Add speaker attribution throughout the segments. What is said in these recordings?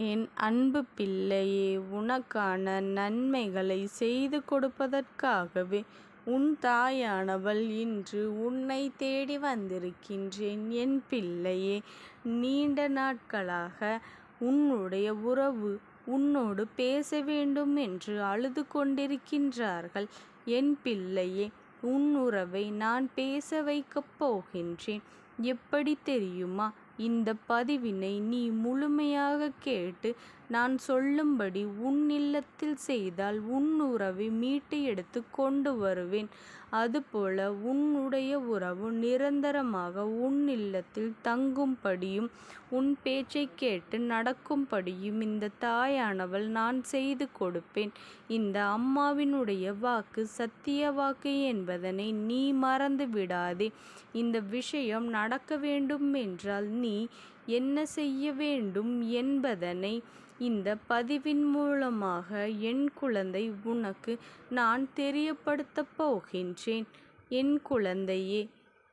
Speaker 1: என் அன்பு பிள்ளையே உனக்கான நன்மைகளை செய்து கொடுப்பதற்காகவே உன் தாயானவள் இன்று உன்னை தேடி வந்திருக்கின்றேன் என் பிள்ளையே. நீண்ட நாட்களாக உன்னுடைய உறவு உன்னோடு பேச வேண்டும் என்று அழுது கொண்டிருக்கின்றார்கள் என் பிள்ளையே. உன் உறவை நான் பேச வைக்கப் போகின்றேன். எப்படி தெரியுமா? இந்த பதிவினை நீ முழுமையாக கேட்டு நான் சொல்லும்படி உன் இல்லத்தில் செய்தால் உன் உறவை மீட்டு எடுத்துக் கொண்டு வருவேன். அதுபோல உன்னுடைய உறவு நிரந்தரமாக உன் இல்லத்தில் தங்கும்படியும் உன் பேச்சைக் கேட்டு நடக்கும்படியும் இந்த தாயானவள் நான் செய்து கொடுப்பேன். இந்த அம்மாவினுடைய வாக்கு சத்திய வாக்கு என்பதனை நீ மறந்து விடாதே. இந்த விஷயம் நடக்க வேண்டுமென்றால் நீ என்ன செய்ய வேண்டும் என்பதனை இந்த பதிவின் மூலமாக என் குழந்தை உனக்கு நான் தெரியப்படுத்தப் போகின்றேன். என் குழந்தையே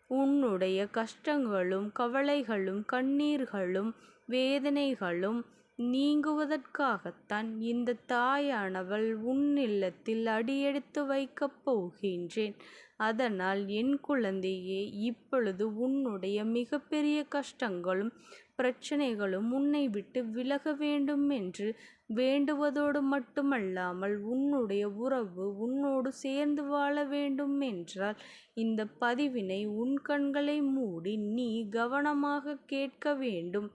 Speaker 1: உன்னுடைய கஷ்டங்களும் கவலைகளும் கண்ணீர்களும் வேதனைகளும் நீங்குவதற்காகத்தான் இந்த தாயானவள் உன் இல்லத்தில் அடியெடுத்து வைக்கப் போகின்றேன். அதனால் என் குழந்தையே இப்பொழுது உன்னுடைய மிகப்பெரிய கஷ்டங்களும் பிரச்சனைகளும் உன்னை விட்டு விலக வேண்டும் என்று வேண்டுவதோடு மட்டுமல்லாமல் உன்னுடைய உறவு உன்னோடு சேர்ந்து வாழ வேண்டும் என்றால் இந்த பதிவினை உன் கண்களை மூடி நீ கவனமாக கேட்க வேண்டும்.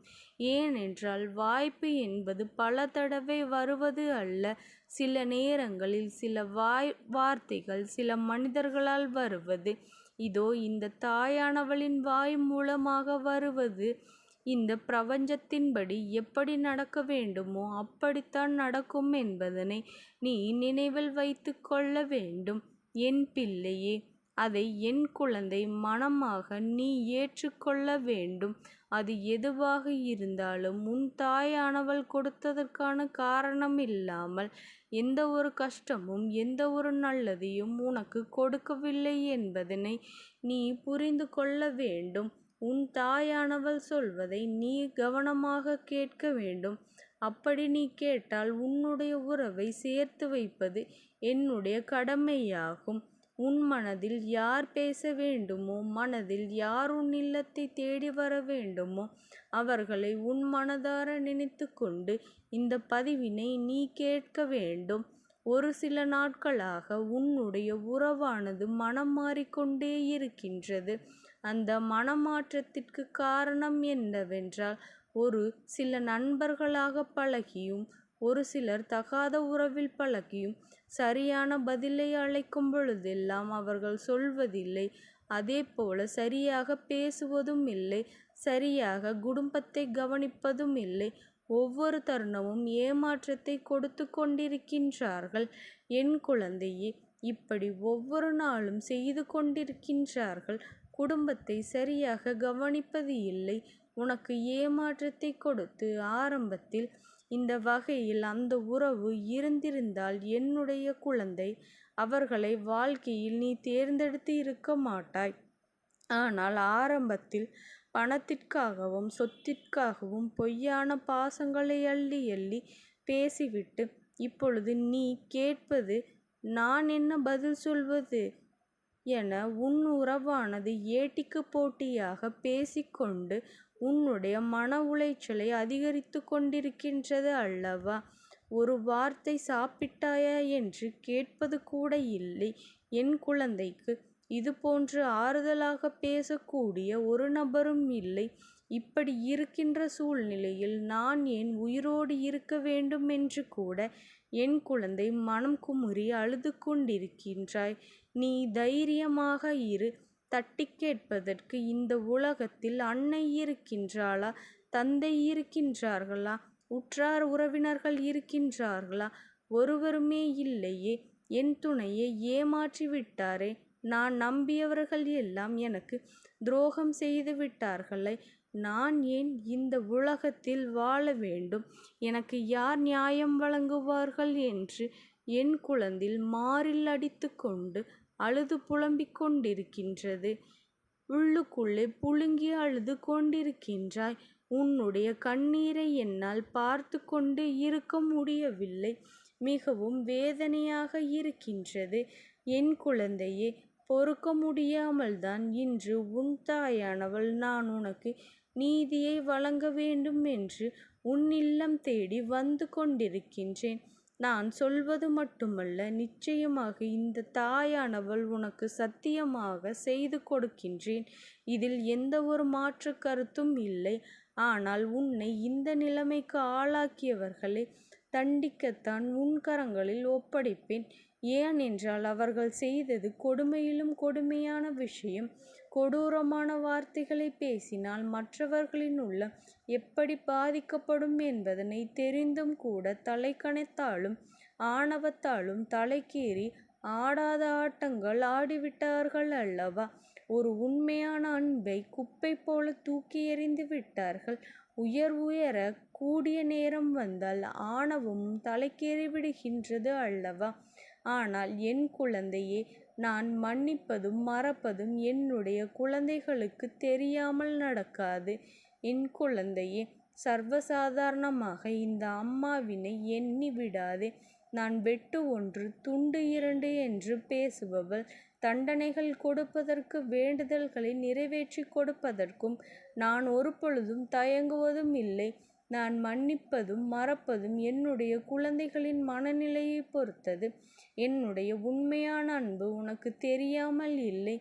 Speaker 1: ஏனென்றால் வாய்ப்பு என்பது பல தடவை வருவது அல்ல. சில நேரங்களில் சில வாய் வார்த்தைகள் சில மனிதர்களால் வருவது. இதோ இந்த தாயானவளின் வாய் மூலமாக வருவது. இந்த பிரபஞ்சத்தின்படி எப்படி நடக்க வேண்டுமோ அப்படித்தான் நடக்கும் என்பதனை நீ நினைவில் வைத்து கொள்ள வேண்டும் என் பிள்ளையே. அதை என் குழந்தை மனமாக நீ ஏற்றுக்கொள்ள வேண்டும். அது எதுவாக இருந்தாலும் உன் தாயானவள் கொடுத்ததற்கான காரணமில்லாமல் எந்த ஒரு கஷ்டமும் எந்த ஒரு நல்லதையும் உனக்கு கொடுக்கவில்லை என்பதனை நீ புரிந்து கொள்ள வேண்டும். உன் தாயானவள் சொல்வதை நீ கவனமாக கேட்க வேண்டும். அப்படி நீ கேட்டால் உன்னுடைய உறவை சேர்த்து வைப்பது என்னுடைய கடமையாகும். உன் மனதில் யார் பேச வேண்டுமோ மனதில் யார் உன் இல்லத்தை தேடி வர வேண்டுமோ அவர்களை உன் மனதார நினைத்து கொண்டு இந்த பதிவினை நீ கேட்க வேண்டும். ஒரு சில நாட்களாக உன்னுடைய உறவானது மனம் மாறிக்கொண்டே இருக்கின்றது. அந்த மனமாற்றத்திற்கு காரணம் என்னவென்றால் ஒரு சில நண்பர்களாக பழகியும் ஒரு சிலர் தகாத உறவில் பழகியும் சரியான பதிலை அழைக்கும் பொழுதெல்லாம் அவர்கள் சொல்வதில்லை. அதே போல சரியாக பேசுவதும் இல்லை சரியாக குடும்பத்தை கவனிப்பதும் இல்லை ஒவ்வொரு தருணமும் ஏமாற்றத்தை கொடுத்து கொண்டிருக்கின்றார்கள். என் குழந்தையே இப்படி ஒவ்வொரு நாளும் செய்து கொண்டிருக்கின்றார்கள். குடும்பத்தை சரியாக கவனிப்பது இல்லை. உனக்கு ஏமாற்றத்தை கொடுத்து ஆரம்பத்தில் இந்த வகையில் அந்த உறவு இருந்திருந்தால் என்னுடைய குழந்தை அவர்களை வாழ்க்கையில் நீ தேர்ந்தெடுத்து இருக்க மாட்டாய். ஆனால் ஆரம்பத்தில் பணத்திற்காகவும் சொத்திற்காகவும் பொய்யான பாசங்களை அள்ளி அள்ளி பேசிவிட்டு இப்பொழுது நீ கேட்பது நான் என்ன பதில் சொல்வது என உன் உறவானது ஏட்டிக்குப் போட்டியாகப் பேசிக்கொண்டு உன்னுடைய மன உளைச்சலை அதிகரித்துக் கொண்டிருக்கின்றது அல்லவா? ஒரு வார்த்தை சாப்பிட்டாயா என்று கேட்பது கூட இல்லை என் குழந்தைக்கு. இதுபோன்று ஆறுதலாகப் பேசக்கூடிய ஒரு நபரும் இல்லை. இப்படி இருக்கின்ற சூழ்நிலையில் நான் ஏன் உயிரோடு இருக்க வேண்டுமென்று கூட என் குழந்தை மனம் குமுறி அழுது கொண்டிருக்கின்றாய். நீ தைரியமாக இரு. தட்டிக் கேட்பதற்கு இந்த உலகத்தில் அன்னை இருக்கின்றாளா? தந்தை இருக்கின்றார்களா? உற்றார் உறவினர்கள் இருக்கின்றார்களா? ஒருவருமே இல்லையே. என் துணையை ஏமாற்றி விட்டாரே. நான் நம்பியவர்கள் எல்லாம் எனக்கு துரோகம் செய்து விட்டார்களே. நான் ஏன் இந்த உலகத்தில் வாழ வேண்டும்? எனக்கு யார் நியாயம் வழங்குவார்கள் என்று என் குழந்தை மாரில் அடித்துக்கொண்டு அழுது புலம்பிக் கொண்டிருக்கின்றது. உள்ளுக்குள்ளே புழுங்கி அழுது கொண்டிருக்கின்றாய். உன்னுடைய கண்ணீரை என்னால் பார்த்து கொண்டு இருக்க முடியவில்லை மிகவும் வேதனையாக இருக்கின்றது என் குழந்தையே பொறுக்க முடியாமல்தான் இன்று உன் தாயானவள் நான் உனக்கு நீதியை வழங்க வேண்டும் என்று உன் இல்லம் தேடி வந்து கொண்டிருக்கின்றேன் நான் சொல்வது மட்டுமல்ல நிச்சயமாக இந்த தாயானவள் உனக்கு சத்தியமாக செய்து கொடுக்கின்றேன். இதில் எந்த ஒரு மாற்று கருத்தும் இல்லை. ஆனால் உன்னை இந்த நிலைமைக்கு ஆளாக்கியவர்களை தண்டிக்கத்தான் உன் கரங்களில் ஒப்படைப்பேன். ஏனென்றால் அவர்கள் செய்தது கொடுமையிலும் கொடுமையான விஷயம். கொடூரமான வார்த்தைகளை பேசினால் மற்றவர்களின் உள்ளம் எப்படி பாதிக்கப்படும் என்பதனை தெரிந்தும் கூட தலைக்கணத்தாலும் ஆணவத்தாலும் தலைக்கேறி ஆடாத ஆட்டங்கள் ஆடிவிட்டார்கள் அல்லவா? ஒரு உண்மையான அன்பை குப்பை போல தூக்கி எறிந்து விட்டார்கள். உயர் உயர கூடிய நேரம் வந்தால் ஆணவமும் தலைக்கேறி விடுகின்றது அல்லவா? ஆனால் என் குழந்தையே நான் மன்னிப்பதும் மறப்பதும் என்னுடைய குழந்தைகளுக்கு தெரியாமல் நடக்காது. என் குழந்தையே சர்வசாதாரணமாக இந்த அம்மாவினை எண்ணி விடாதே. நான் வெட்டு ஒன்று துண்டு இரண்டு என்று பேசுபவள் தண்டனைகள் கொடுப்பதற்கு வேண்டுதல்களை நிறைவேற்றி கொடுப்பதற்கும் நான் ஒரு பொழுதும் தயங்குவதும் இல்லை. நான் மன்னிப்பதும் மறப்பதும் என்னுடைய குழந்தைகளின் மனநிலையை பொறுத்தது. என்னுடைய உண்மையான அன்பு உனக்கு தெரியாமல் இல்லை.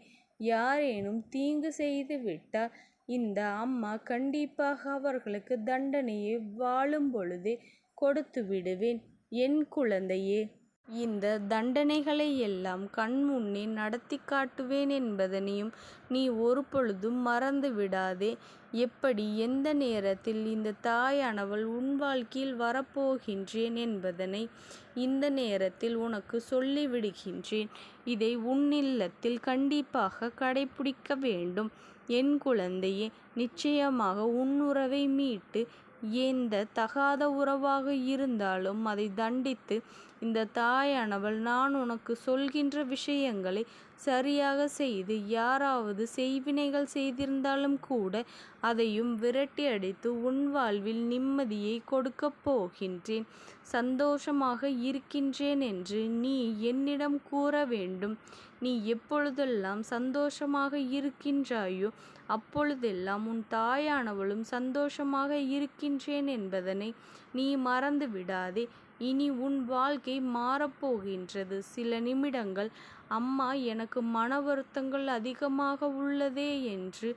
Speaker 1: யாரேனும் தீங்கு செய்து விட்டால் இந்த அம்மா கண்டிப்பாக அவர்களுக்கு தண்டனையை வாழும் பொழுதே கொடுத்து விடுவேன். என் குழந்தையே இந்த தண்டனைகளை எல்லாம் கண்முன்னே நடத்தி காட்டுவேன் என்பதனையும் நீ ஒரு பொழுதும் மறந்து விடாதே. எப்படி எந்த நேரத்தில் இந்த தாயானவள் உன் வாழ்க்கையில் வரப்போகின்றேன் என்பதனை இந்த நேரத்தில் உனக்கு சொல்லிவிடுகின்றேன். இதை உன் இல்லத்தில் கண்டிப்பாக கடைபிடிக்க வேண்டும். என் குழந்தையே நிச்சயமாக உன் உறவை மீட்டு எந்த தகாத உறவாக இருந்தாலும் அதை தண்டித்து இந்த தாயானவள் நான் உனக்கு சொல்கின்ற விஷயங்களை சரியாக செய்து யாராவது செய்வினைகள் செய்திருந்தாலும் கூட அதையும் விரட்டி அடித்து உன் வாழ்வில் நிம்மதியை கொடுக்கப் போகின்றேன். சந்தோஷமாக இருக்கின்றேன் என்று நீ என்னிடம் கூற வேண்டும். நீ எப்பொழுதெல்லாம் சந்தோஷமாக இருக்கின்றாயோ அப்பொழுதெல்லாம் உன் தாயானவளும் சந்தோஷமாக இருக்கின்றேன் என்பதனை நீ மறந்து விடாதே. இனி உன் வாழ்க்கை மாறப்போகின்றது. சில நிமிடங்கள் அம்மா எனக்கு மன வருத்தங்கள் அதிகமாக உள்ளதே என்று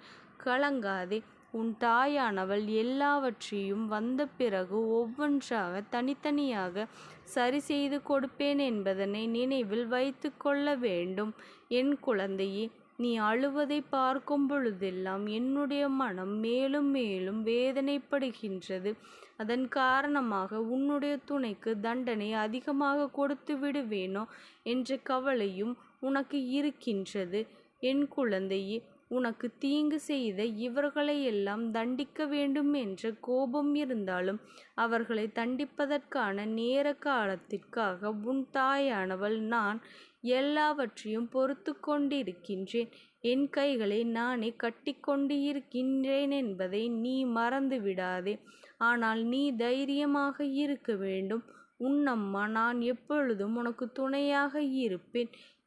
Speaker 1: கலங்காதே. உன் தாயானவள் எல்லாவற்றையும் வந்த பிறகு ஒவ்வொன்றாக தனித்தனியாக சரி செய்து கொடுப்பேன் என்பதனை நினைவில் வைத்து கொள்ள வேண்டும். என் குழந்தையே நீ அழுவதை பார்க்கும் பொழுதெல்லாம் என்னுடைய மனம் மேலும் மேலும் வேதனைப்படுகின்றது. அதன் காரணமாக உன்னுடைய துணைக்கு தண்டனை அதிகமாக கொடுத்து விடுவேனோ என்ற கவலையும் உனக்கு இருக்கின்றது. என் குழந்தையே உனக்கு தீங்கு செய்த இவர்களையெல்லாம் தண்டிக்க வேண்டும் என்ற கோபம் இருந்தாலும் அவர்களை தண்டிப்பதற்கான நேர காலத்திற்காக உன் தாயானவள் நான் எல்லாவற்றையும் பொறுத்து கொண்டிருக்கின்றேன். என் கைகளை நானே கட்டிக்கொண்டு இருக்கின்றேன் என்பதை நீ மறந்து விடாதே. ஆனால் நீ தைரியமாக இருக்க வேண்டும். உன்னம்மா நான் எப்பொழுதும் உனக்கு துணையாக இருப்பேன்.